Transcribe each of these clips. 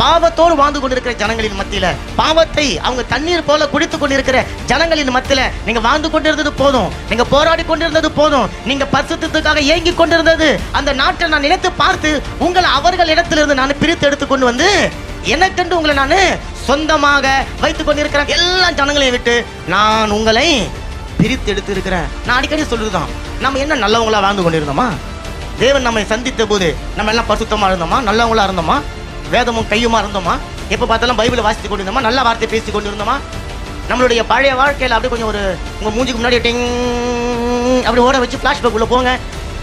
பாவத்தோடு வாழ்ந்து கொண்டிருக்கிற ஜனங்களின் மத்தியில பாவத்தை அவங்க தண்ணீர் போல குடித்து கொண்டிருக்கிற ஜனங்களின் மத்தியில நீங்க வாழ்ந்து கொண்டிருந்தது போதும். நீங்க போராடி கொண்டிருந்தது போதும். நீங்க பரிசுத்தத்துக்காக ஏங்கி கொண்டிருந்தது. அந்த நாட்டை நான் நினைத்து பார்த்து உங்களை அவர்கள் இடத்திலிருந்து நான் பிரித்து எடுத்து கொண்டு வந்து எனக்கென்று உங்களை நான் சொந்தமாக வைத்துக் கொண்டிருக்கிறேன் எல்லா ஜனங்களையும் விட்டு நான் உங்களை பிரித்து எடுத்து இருக்கிறேன் நான் அடிக்கடி சொல்லுதான் நம்ம என்ன நல்லவங்களா வாழ்ந்து கொண்டிருந்தோமா? தேவன் நம்மை சந்தித்த போது நம்ம எல்லாம் பரிசுத்தமா இருந்தோமா? நல்லவங்களா இருந்தோமா? வேதமும் கையுமா இருந்தோமா? எப்போ பார்த்தாலும் பைபிளை வாசித்து கொண்டிருந்தோமா? நல்ல வார்த்தை பேசி கொண்டிருந்தோமா? நம்மளுடைய பழைய வாழ்க்கையில் அப்படியே கொஞ்சம் ஒரு உங்க மூஞ்சிக்கு முன்னாடி டிங் அப்படி ஓட வச்சு ஃப்ளாஷ்பேக் உள்ள போங்க.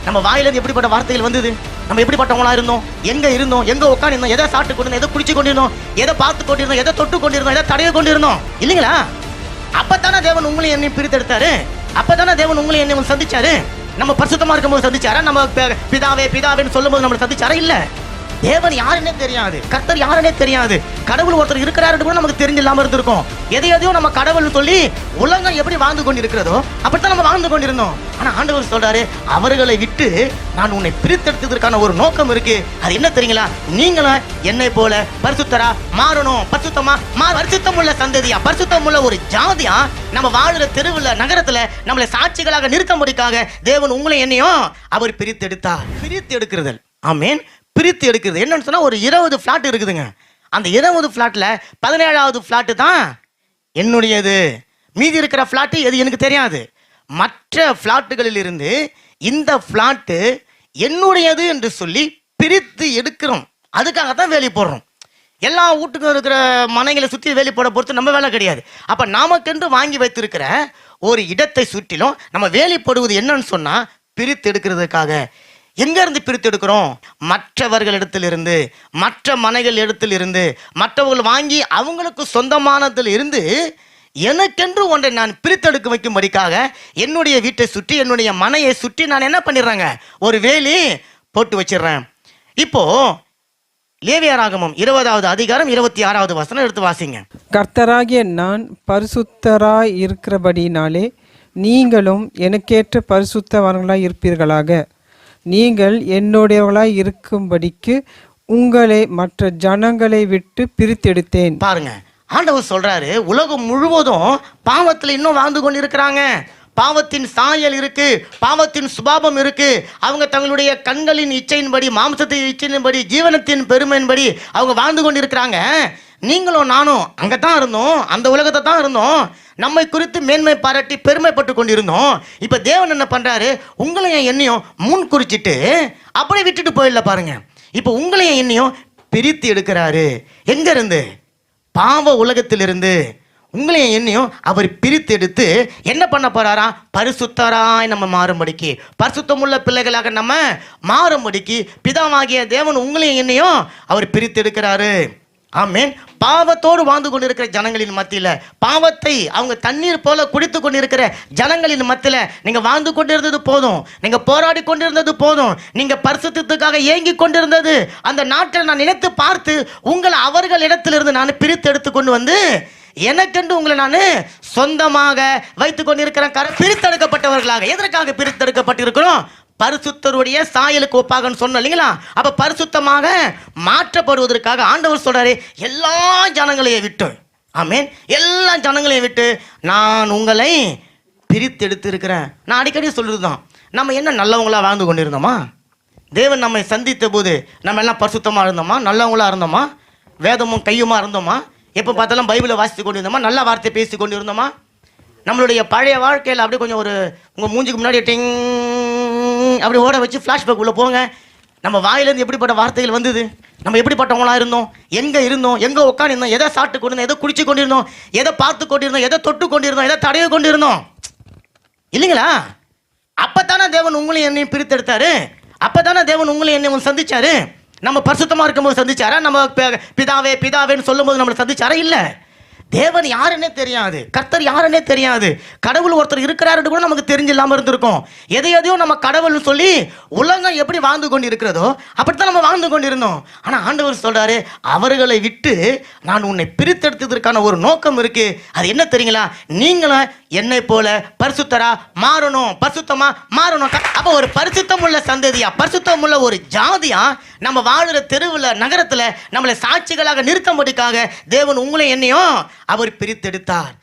நம்ம வாயிலிருந்து எப்படிப்பட்ட வார்த்தைகள் வந்தது? நம்ம எப்படிப்பட்டவங்களா இருந்தோம்? எங்க இருந்தோம்? எங்க உட்காந்துருந்தோம் எதை சாப்பிட்டு கொண்டிருந்தோம்? எதை குடிச்சு கொண்டிருந்தோம்? எதை பார்த்து கொண்டிருந்தோம்? எதை தொட்டு கொண்டிருந்தோம்? எதை தடைய கொண்டிருந்தோம்? இல்லைங்களா? அப்பதானே தேவன் உங்களையும் என்னையும் பிரித்தெடுத்தாரு. அப்பதானே தேவன் உங்களையும் என்னையும் சந்திச்சாரு. நம்ம பரிசுத்தமா இருக்கும்போது சந்திச்சாரா? நம்ம பிதாவே பிதாவேன்னு சொல்லும்போது நம்மளை சந்திச்சாரா? இல்லை. தேவன் யாருன்னே தெரியாது. கர்த்தர் யாருன்னே தெரியாது. கடவுள் ஒருத்தர் இருக்கிறாரு கூட நமக்கு தெரிஞ்சில்லாம இருந்திருக்கும். எதை எதையோ நம்ம கடவுள் சொல்லி உலகம் எப்படி வாழ்ந்து கொண்டிருக்கிறதோ அப்படித்தான் நம்ம வாழ்ந்து கொண்டிருந்தோம். ஆனா ஆண்டவர் சொல்றாரு அவர்களை விட்டு நான் உன்னை பிரித்தெடுத்ததற்கான ஒரு நோக்கம் இருக்கு. அது என்ன தெரியுங்களா? நீங்களும் என்னை போல பரிசுத்தரா மாறணும். பரிசுத்தமா மா பரிசுத்தம் உள்ள சந்ததியா? பரிசுத்தம் உள்ள ஒரு ஜாதியா? நம்ம வாழ்கிற தெருவில் நகரத்துல நம்மளை சாட்சிகளாக நிறுத்த முடிக்காக தேவன் உங்களை என்னையும் அவர் பிரித்தெடுத்தார். பிரித்து எடுக்கிறதல் ஆமேன். பிரித்து எடுக்கிறது என்னன்னு சொன்னால் ஒரு இருபது ஃப்ளாட் இருக்குதுங்க. அந்த இருபது ஃப்ளாட்டில் பதினேழாவது ஃப்ளாட்டு தான் என்னுடையது. மீதி இருக்கிற ஃப்ளாட்டு எது எனக்கு தெரியாது. மற்ற ஃப்ளாட்டுகளில் இருந்து இந்த ஃப்ளாட்டு என்னுடையது என்று சொல்லி பிரித்து எடுக்கிறோம். அதுக்காக தான் வேலி போடுறோம். எல்லா வீட்டுக்கும் இருக்கிற மனைகளை சுற்றி வேலி போட பொறுத்து நம்ம வேலை கிடையாது. அப்போ நாமக்கென்று வாங்கி வைத்திருக்கிற ஒரு இடத்தை சுற்றிலும் நம்ம வேலி போடுவது என்னன்னு சொன்னால் பிரித்து எடுக்கிறதுக்காக. எங்கேருந்து பிரித்து எடுக்கிறோம் இருந்து மற்ற மனைகள் இடத்திலிருந்து மற்றவர்கள் வாங்கி அவங்களுக்கு சொந்தமானதில் இருந்து எனக்கென்று ஒன்றை நான் பிரித்தெடுக்க வைக்கும்படிக்காக என்னுடைய வீட்டை சுற்றி என்னுடைய மனையை சுற்றி நான் என்ன பண்ணிடுறேங்க? ஒரு வேலி போட்டு வச்சிடுறேன். இப்போ லேவியராகமம் இருபதாவது அதிகாரம் இருபத்தி ஆறாவது வசனம் எடுத்து வாசிங்க. கர்த்தராகிய நான் பரிசுத்தராய் இருக்கிறபடினாலே நீங்களும் எனக்கேற்ற பரிசுத்தவான்களாய் இருப்பீர்களாக. நீங்கள் என்னுடையவர்களாய் இருக்கும்படிக்கு உங்களை மற்ற ஜனங்களை விட்டு பிரித்தெடுத்தேன். பாருங்க ஆண்டவர் சொல்றாரு உலகம் முழுவதும் பாவத்துல இன்னும் வாழ்ந்து கொண்டிருக்கிறாங்க. பாவத்தின் சாயல் இருக்கு பாவத்தின் சுபாவம் இருக்கு. அவங்க தங்களுடைய கண்களின் இச்சையின்படி மாம்சத்தின் இச்சையின்படி ஜீவனத்தின் பெருமையின்படி அவங்க வாழ்ந்து கொண்டிருக்கிறாங்க. நீங்களும் நானும் அங்கே தான் இருந்தோம். அந்த உலகத்தை தான் இருந்தோம். நம்மை குறித்து மேன்மை பாராட்டி பெருமைப்பட்டு கொண்டிருந்தோம். இப்போ தேவன் என்ன பண்ணுறாரு உங்களையும் என்னையும் முன் குறிச்சிட்டு அப்படியே விட்டுட்டு போயிடல பாருங்க. இப்போ உங்களையும் என்னையும் பிரித்து எடுக்கிறாரு. எங்கேருந்து? பாவ உலகத்திலிருந்து. உங்களையும் என்னையும் அவர் பிரித்து எடுத்து என்ன பண்ண போறாரா? பரிசுத்தராய் நம்ம மாறும்படிக்கு. பரிசுத்தமுள்ள பிள்ளைகளாக நம்ம மாறும்படிக்கு பிதாவாகிய தேவன் உங்களையும் என்னையும் அவர் பிரித்து எடுக்கிறாரு. ஆமேன். பாவத்தோடு வாழ்ந்து கொண்டிருக்கிற ஜனங்களின் மத்தியில் பாவத்தை அவங்க தண்ணீர் போல குடித்து கொண்டிருக்கிற ஜனங்களின் மத்தியில் நீங்கள் வாழ்ந்து கொண்டிருந்தது போதும். நீங்கள் போராடி கொண்டிருந்தது போதும். நீங்கள் பரிசுத்தத்துக்காக ஏங்கி கொண்டிருந்தது. அந்த நாட்டில் நான் நினைத்து பார்த்து உங்களை அவர்கள் இடத்திலிருந்து நான் பிரித்து எடுத்து கொண்டு வந்து எனக்கென்று உங்களை நான் சொந்தமாக வைத்து கொண்டிருக்கிறேன். கர பிரித்தெடுக்கப்பட்டவர்களாக எதற்காக பிரித்தெடுக்கப்பட்டிருக்கிறோம்? பரிசுத்தருடைய சாயலுக்கு ஒப்பாகன்னு சொன்னோம் இல்லைங்களா? அப்ப பரிசுத்தமாக மாற்றப்படுவதற்காக ஆண்டவர் சொல்றாரு எல்லா ஜனங்களையும் விட்டு. ஆமேன். எல்லா ஜனங்களையும் விட்டு நான் உங்களை பிரித்து எடுத்திருக்கிறேன் நான் அடிக்கடி சொல்கிறது தான் நம்ம என்ன நல்லவங்களா வாழ்ந்து கொண்டிருந்தோமா? தேவன் நம்மை சந்தித்த போது நம்ம எல்லாம் பரிசுத்தமா இருந்தோமா? நல்லவங்களா இருந்தோமா? வேதமும் கையுமா இருந்தோமா? எப்போ பார்த்தாலும் பைபிளை வாசித்து கொண்டிருந்தோமா? நல்ல வார்த்தை பேசி கொண்டிருந்தோமா? நம்மளுடைய பழைய வாழ்க்கையில் அப்படியே கொஞ்சம் ஒரு உங்கள் மூஞ்சிக்கு முன்னாடி டிங் அப்படி ஓட வச்சு ஃப்ளாஷ்பேக் உள்ள போங்க. நம்ம வாயிலேருந்து எப்படிப்பட்ட வார்த்தைகள் வந்தது? நம்ம எப்படிப்பட்டவங்களா இருந்தோம்? எங்கே இருந்தோம்? எங்கே உட்காந்துருந்தோம் எதை சாப்பிட்டு கொண்டிருந்தோம்? எதை குடிச்சு கொண்டிருந்தோம்? எதை பார்த்து கொண்டிருந்தோம்? எதை தொட்டு கொண்டிருந்தோம்? எதை தடவி கொண்டிருந்தோம்? இல்லைங்களா? அப்பத்தானே தேவன் உங்களையும் என்னையும் பிரித்தெடுத்தாரு. அப்பதானே தேவன் உங்களையும் என்னையும் சந்திச்சாரு. நம்ம பரிசுத்தமா இருக்கும்போது சந்திச்சாரா? நம்ம பிதாவே பிதாவேன்னு சொல்லும்போது நம்மளை சந்திச்சாரா? இல்லை. தேவன் யாருன்னே தெரியாது. கர்த்தர் யாருன்னே தெரியாது. கடவுள் ஒருத்தர் இருக்கிறாருன்னு கூட நமக்கு தெரிஞ்சு இல்லாமல் இருந்திருக்கும். எதை எதையோ நம்ம கடவுள்னு சொல்லி உலகம் எப்படி வாழ்ந்து கொண்டு இருக்கிறதோ அப்படித்தான் நம்ம வாழ்ந்து கொண்டு இருந்தோம் ஆனால் ஆண்டவர் சொல்கிறாரு அவர்களை விட்டு நான் உன்னை பிரித்தெடுத்ததற்கான ஒரு நோக்கம் இருக்கு. அது என்ன தெரியுங்களா? நீங்களும் என்னை போல பரிசுத்தரா மாறணும் பரிசுத்தமா மாறணும். அப்போ ஒரு பரிசுத்தம் உள்ள சந்ததியா பரிசுத்தம் உள்ள ஒரு ஜாதியா நம்ம வாழ்கிற தெருவில் நகரத்தில் நம்மளை சாட்சிகளாக நிறுத்தும்படிக்காக தேவன் உங்களை என்னையும் அவர் பிரித்தெடுத்தார்.